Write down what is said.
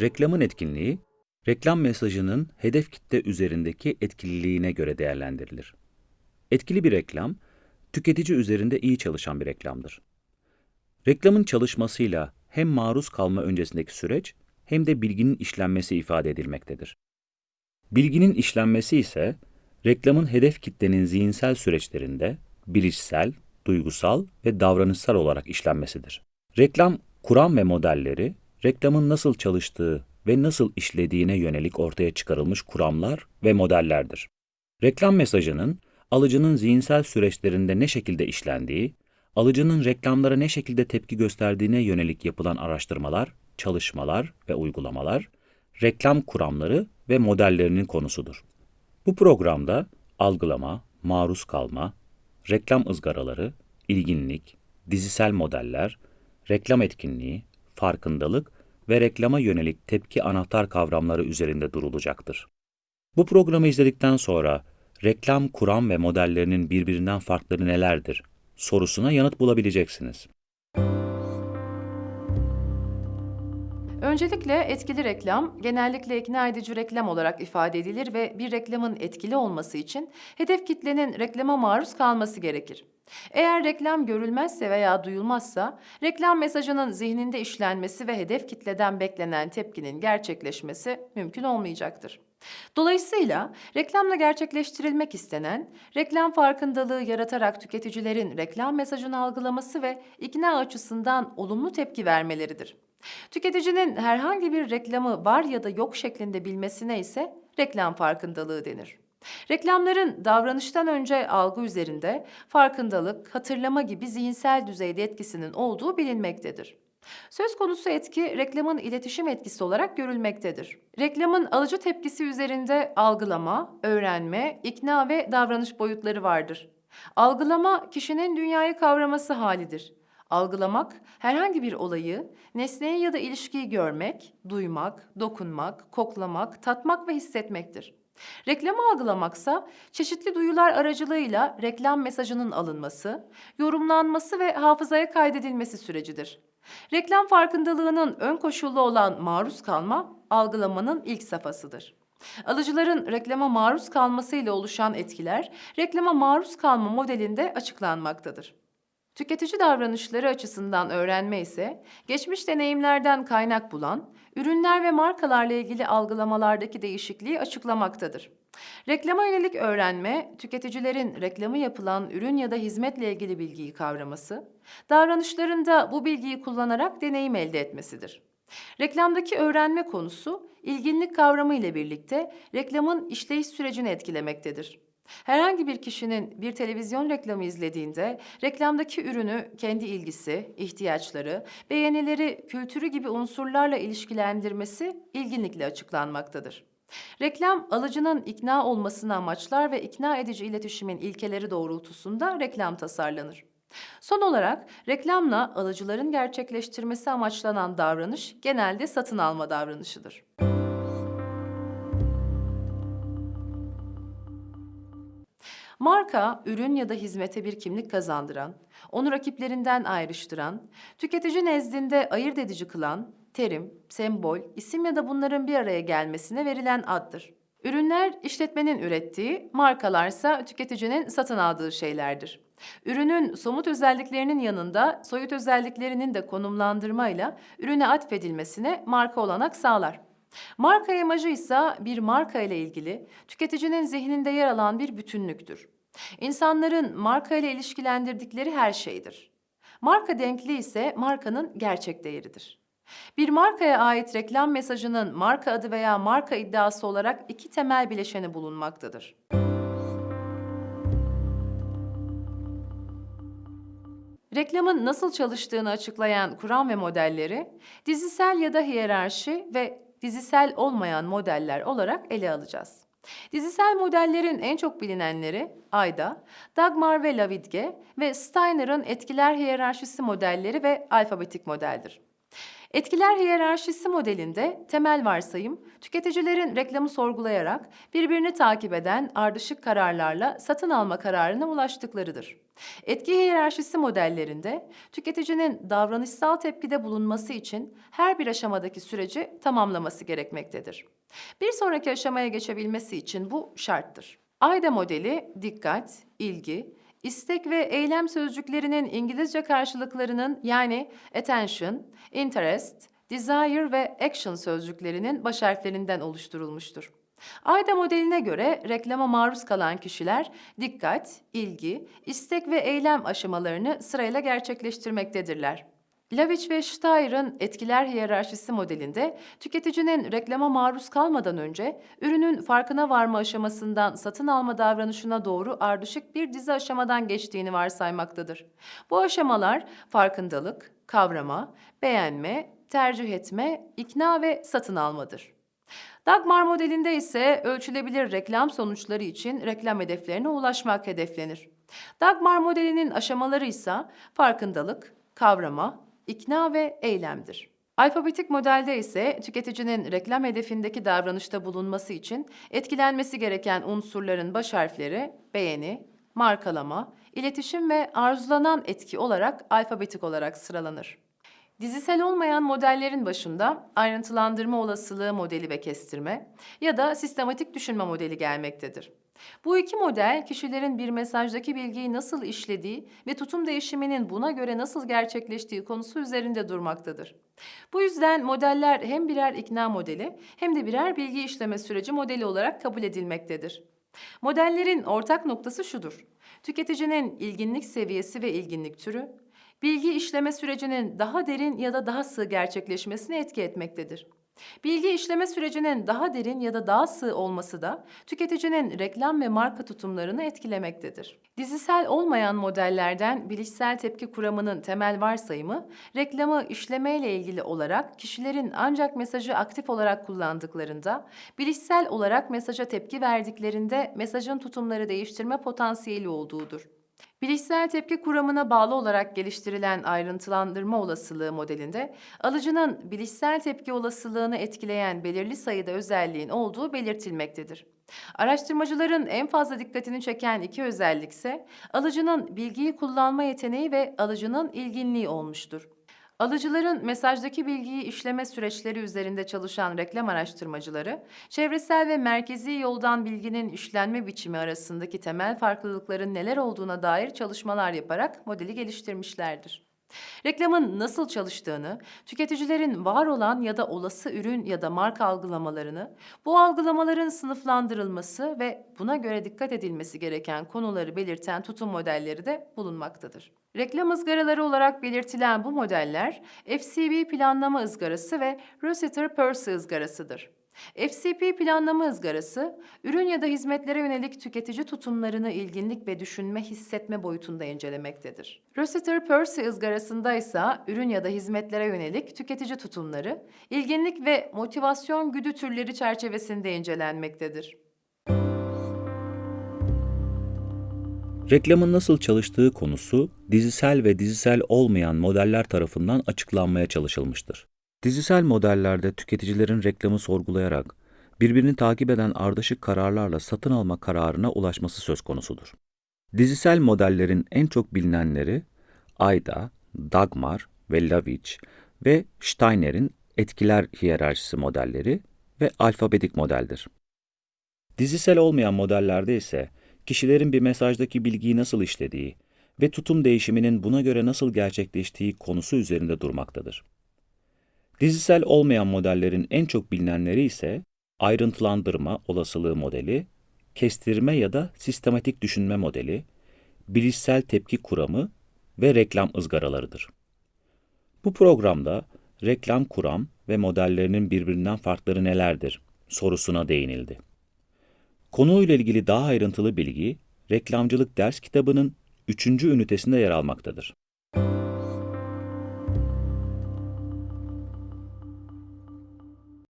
Reklamın etkinliği, reklam mesajının hedef kitle üzerindeki etkililiğine göre değerlendirilir. Etkili bir reklam, tüketici üzerinde iyi çalışan bir reklamdır. Reklamın çalışmasıyla hem maruz kalma öncesindeki süreç hem de bilginin işlenmesi ifade edilmektedir. Bilginin işlenmesi ise reklamın hedef kitlenin zihinsel süreçlerinde bilişsel, duygusal ve davranışsal olarak işlenmesidir. Reklam kuram ve modelleri reklamın nasıl çalıştığı ve nasıl işlediğine yönelik ortaya çıkarılmış kuramlar ve modellerdir. Reklam mesajının alıcının zihinsel süreçlerinde ne şekilde işlendiği, alıcının reklamlara ne şekilde tepki gösterdiğine yönelik yapılan araştırmalar, çalışmalar ve uygulamalar, reklam kuramları ve modellerinin konusudur. Bu programda algılama, maruz kalma, reklam ızgaraları, ilginlik, dizisel modeller, reklam etkinliği, farkındalık ve reklama yönelik tepki anahtar kavramları üzerinde durulacaktır. Bu programı izledikten sonra reklam kuram ve modellerinin birbirinden farkları nelerdir sorusuna yanıt bulabileceksiniz. Öncelikle etkili reklam genellikle ikna edici reklam olarak ifade edilir ve bir reklamın etkili olması için hedef kitlenin reklama maruz kalması gerekir. Eğer reklam görülmezse veya duyulmazsa reklam mesajının zihninde işlenmesi ve hedef kitleden beklenen tepkinin gerçekleşmesi mümkün olmayacaktır. Dolayısıyla reklamla gerçekleştirilmek istenen reklam farkındalığı yaratarak tüketicilerin reklam mesajını algılaması ve ikna açısından olumlu tepki vermeleridir. Tüketicinin herhangi bir reklamı var ya da yok şeklinde bilmesine ise reklam farkındalığı denir. Reklamların davranıştan önce algı üzerinde farkındalık, hatırlama gibi zihinsel düzeyde etkisinin olduğu bilinmektedir. Söz konusu etki reklamın iletişim etkisi olarak görülmektedir. Reklamın alıcı tepkisi üzerinde algılama, öğrenme, ikna ve davranış boyutları vardır. Algılama kişinin dünyayı kavraması halidir. Algılamak, herhangi bir olayı, nesneyi ya da ilişkiyi görmek, duymak, dokunmak, koklamak, tatmak ve hissetmektir. Reklamı algılamaksa çeşitli duyular aracılığıyla reklam mesajının alınması, yorumlanması ve hafızaya kaydedilmesi sürecidir. Reklam farkındalığının ön koşullu olan maruz kalma, algılamanın ilk safhasıdır. Alıcıların reklama maruz kalmasıyla oluşan etkiler, reklama maruz kalma modelinde açıklanmaktadır. Tüketici davranışları açısından öğrenme ise, geçmiş deneyimlerden kaynak bulan, ürünler ve markalarla ilgili algılamalardaki değişikliği açıklamaktadır. Reklama yönelik öğrenme, tüketicilerin reklamı yapılan ürün ya da hizmetle ilgili bilgiyi kavraması, davranışlarında bu bilgiyi kullanarak deneyim elde etmesidir. Reklamdaki öğrenme konusu, ilginlik kavramı ile birlikte reklamın işleyiş sürecini etkilemektedir. Herhangi bir kişinin bir televizyon reklamı izlediğinde reklamdaki ürünü kendi ilgisi, ihtiyaçları, beğenileri, kültürü gibi unsurlarla ilişkilendirmesi ilginlikle açıklanmaktadır. Reklam alıcının ikna olmasını amaçlar ve ikna edici iletişimin ilkeleri doğrultusunda reklam tasarlanır. Son olarak reklamla alıcıların gerçekleştirmesi amaçlanan davranış genelde satın alma davranışıdır. Marka, ürün ya da hizmete bir kimlik kazandıran, onu rakiplerinden ayrıştıran, tüketici nezdinde ayırt edici kılan, terim, sembol, isim ya da bunların bir araya gelmesine verilen addır. Ürünler işletmenin ürettiği, markalarsa tüketicinin satın aldığı şeylerdir. Ürünün somut özelliklerinin yanında soyut özelliklerinin de konumlandırmayla ürüne atfedilmesine marka olanak sağlar. Marka imajı ise bir marka ile ilgili tüketicinin zihninde yer alan bir bütünlüktür. İnsanların marka ile ilişkilendirdikleri her şeydir. Marka denkliği ise markanın gerçek değeridir. Bir markaya ait reklam mesajının marka adı veya marka iddiası olarak iki temel bileşeni bulunmaktadır. Reklamın nasıl çalıştığını açıklayan kuram ve modelleri, dizisel ya da hiyerarşi ve dizisel olmayan modeller olarak ele alacağız. Dizisel modellerin en çok bilinenleri Ayda, Dagmar ve Lavidge ve Steiner'ın etkiler hiyerarşisi modelleri ve alfabetik modeldir. Etkiler hiyerarşisi modelinde temel varsayım, tüketicilerin reklamı sorgulayarak birbirini takip eden ardışık kararlarla satın alma kararına ulaştıklarıdır. Etki hiyerarşisi modellerinde tüketicinin davranışsal tepkide bulunması için her bir aşamadaki süreci tamamlaması gerekmektedir. Bir sonraki aşamaya geçebilmesi için bu şarttır. AYDA modeli dikkat, ilgi, istek ve eylem sözcüklerinin İngilizce karşılıklarının yani attention, interest, desire ve action sözcüklerinin baş harflerinden oluşturulmuştur. AYDA modeline göre reklama maruz kalan kişiler dikkat, ilgi, istek ve eylem aşamalarını sırayla gerçekleştirmektedirler. Lavich ve Steyer'ın etkiler hiyerarşisi modelinde tüketicinin reklama maruz kalmadan önce ürünün farkına varma aşamasından satın alma davranışına doğru ardışık bir dizi aşamadan geçtiğini varsaymaktadır. Bu aşamalar farkındalık, kavrama, beğenme, tercih etme, ikna ve satın almadır. Dagmar modelinde ise ölçülebilir reklam sonuçları için reklam hedeflerine ulaşmak hedeflenir. Dagmar modelinin aşamaları ise farkındalık, kavrama, ikna ve eylemdir. Alfabetik modelde ise tüketicinin reklam hedefindeki davranışta bulunması için etkilenmesi gereken unsurların baş harfleri beğeni, markalama, iletişim ve arzulanan etki olarak alfabetik olarak sıralanır. Dizisel olmayan modellerin başında ayrıntılandırma olasılığı modeli ve kestirme ya da sistematik düşünme modeli gelmektedir. Bu iki model kişilerin bir mesajdaki bilgiyi nasıl işlediği ve tutum değişiminin buna göre nasıl gerçekleştiği konusu üzerinde durmaktadır. Bu yüzden modeller hem birer ikna modeli hem de birer bilgi işleme süreci modeli olarak kabul edilmektedir. Modellerin ortak noktası şudur. Tüketicinin ilginlik seviyesi ve ilginlik türü, bilgi işleme sürecinin daha derin ya da daha sığ gerçekleşmesine etki etmektedir. Bilgi işleme sürecinin daha derin ya da daha sığ olması da tüketicinin reklam ve marka tutumlarını etkilemektedir. Dizisel olmayan modellerden bilişsel tepki kuramının temel varsayımı, reklamı işlemeyle ilgili olarak kişilerin ancak mesajı aktif olarak kullandıklarında, bilişsel olarak mesaja tepki verdiklerinde mesajın tutumları değiştirme potansiyeli olduğudur. Bilişsel tepki kuramına bağlı olarak geliştirilen ayrıntılandırma olasılığı modelinde alıcının bilişsel tepki olasılığını etkileyen belirli sayıda özelliğin olduğu belirtilmektedir. Araştırmacıların en fazla dikkatini çeken iki özellik ise alıcının bilgiyi kullanma yeteneği ve alıcının ilginliği olmuştur. Alıcıların mesajdaki bilgiyi işleme süreçleri üzerinde çalışan reklam araştırmacıları, çevresel ve merkezi yoldan bilginin işlenme biçimi arasındaki temel farklılıkların neler olduğuna dair çalışmalar yaparak modeli geliştirmişlerdir. Reklamın nasıl çalıştığını, tüketicilerin var olan ya da olası ürün ya da marka algılamalarını, bu algılamaların sınıflandırılması ve buna göre dikkat edilmesi gereken konuları belirten tutum modelleri de bulunmaktadır. Reklam ızgaraları olarak belirtilen bu modeller FCB planlama ızgarası ve Rossiter-Percy ızgarasıdır. FCP planlama ızgarası, ürün ya da hizmetlere yönelik tüketici tutumlarını ilginlik ve düşünme, hissetme boyutunda incelemektedir. Rossiter-Percy ızgarasında ise ürün ya da hizmetlere yönelik tüketici tutumları, ilginlik ve motivasyon güdü türleri çerçevesinde incelenmektedir. Reklamın nasıl çalıştığı konusu dizisel ve dizisel olmayan modeller tarafından açıklanmaya çalışılmıştır. Dizisel modellerde tüketicilerin reklamı sorgulayarak birbirini takip eden ardışık kararlarla satın alma kararına ulaşması söz konusudur. Dizisel modellerin en çok bilinenleri Ayda, Dagmar ve Lavich ve Steiner'in etkiler hiyerarşisi modelleri ve alfabetik modeldir. Dizisel olmayan modellerde ise kişilerin bir mesajdaki bilgiyi nasıl işlediği ve tutum değişiminin buna göre nasıl gerçekleştiği konusu üzerinde durmaktadır. Dizisel olmayan modellerin en çok bilinenleri ise ayrıntılandırma olasılığı modeli, kestirme ya da sistematik düşünme modeli, bilişsel tepki kuramı ve reklam ızgaralarıdır. Bu programda reklam kuram ve modellerinin birbirinden farkları nelerdir sorusuna değinildi. Konuyla ilgili daha ayrıntılı bilgi, Reklamcılık Ders kitabının 3. ünitesinde yer almaktadır.